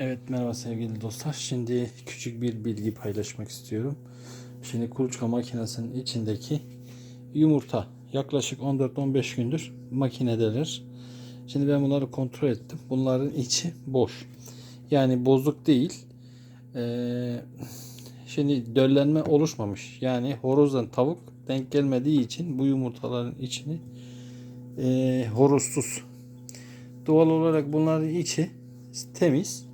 Evet merhaba sevgili dostlar. Şimdi küçük bir bilgi paylaşmak istiyorum. Şimdi kuluçka makinesinin içindeki yumurta yaklaşık 14-15 gündür makinedeler. Şimdi ben bunları kontrol ettim. Bunların içi boş. Yani bozuk değil. Ee, şimdi döllenme oluşmamış. Yani horozdan tavuk denk gelmediği için bu yumurtaların içini e, horozsuz. Doğal olarak bunların içi temiz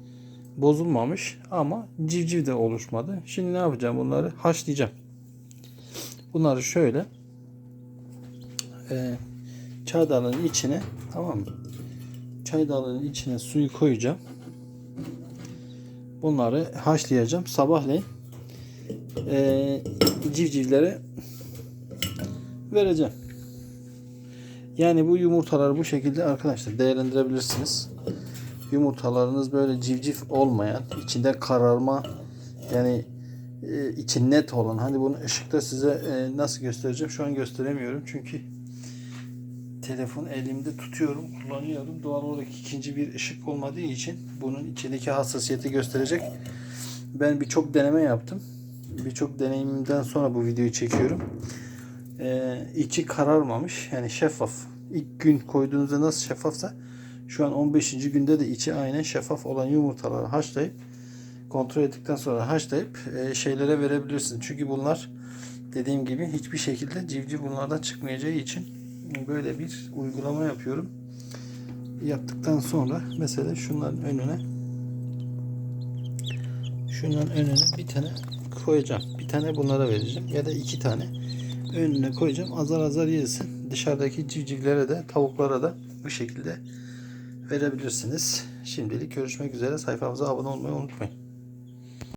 bozulmamış ama civciv de oluşmadı. Şimdi ne yapacağım bunları? Haşlayacağım. Bunları şöyle e, çaydanlığın içine tamam mı? Çaydanlığın içine suyu koyacağım. Bunları haşlayacağım. Sabahleyin e, civcivlere vereceğim. Yani bu yumurtaları bu şekilde arkadaşlar değerlendirebilirsiniz yumurtalarınız böyle civciv olmayan, içinde kararma yani e, içi net olan. Hani bunu ışıkta size e, nasıl göstereceğim? Şu an gösteremiyorum çünkü telefon elimde tutuyorum, kullanıyorum. Doğal olarak ikinci bir ışık olmadığı için bunun içindeki hassasiyeti gösterecek. Ben birçok deneme yaptım. Birçok deneyimimden sonra bu videoyu çekiyorum. Ee, içi kararmamış. Yani şeffaf. İlk gün koyduğunuzda nasıl şeffafsa şu an 15. günde de içi aynen şeffaf olan yumurtaları haşlayıp kontrol ettikten sonra haşlayıp e, şeylere verebilirsin. Çünkü bunlar dediğim gibi hiçbir şekilde civciv bunlardan çıkmayacağı için böyle bir uygulama yapıyorum. Yaptıktan sonra mesela şunların önüne şunların önüne bir tane koyacağım. Bir tane bunlara vereceğim ya da iki tane önüne koyacağım. Azar azar yesin. Dışarıdaki civcivlere de tavuklara da bu şekilde verebilirsiniz. Şimdilik görüşmek üzere. Sayfamıza abone olmayı unutmayın.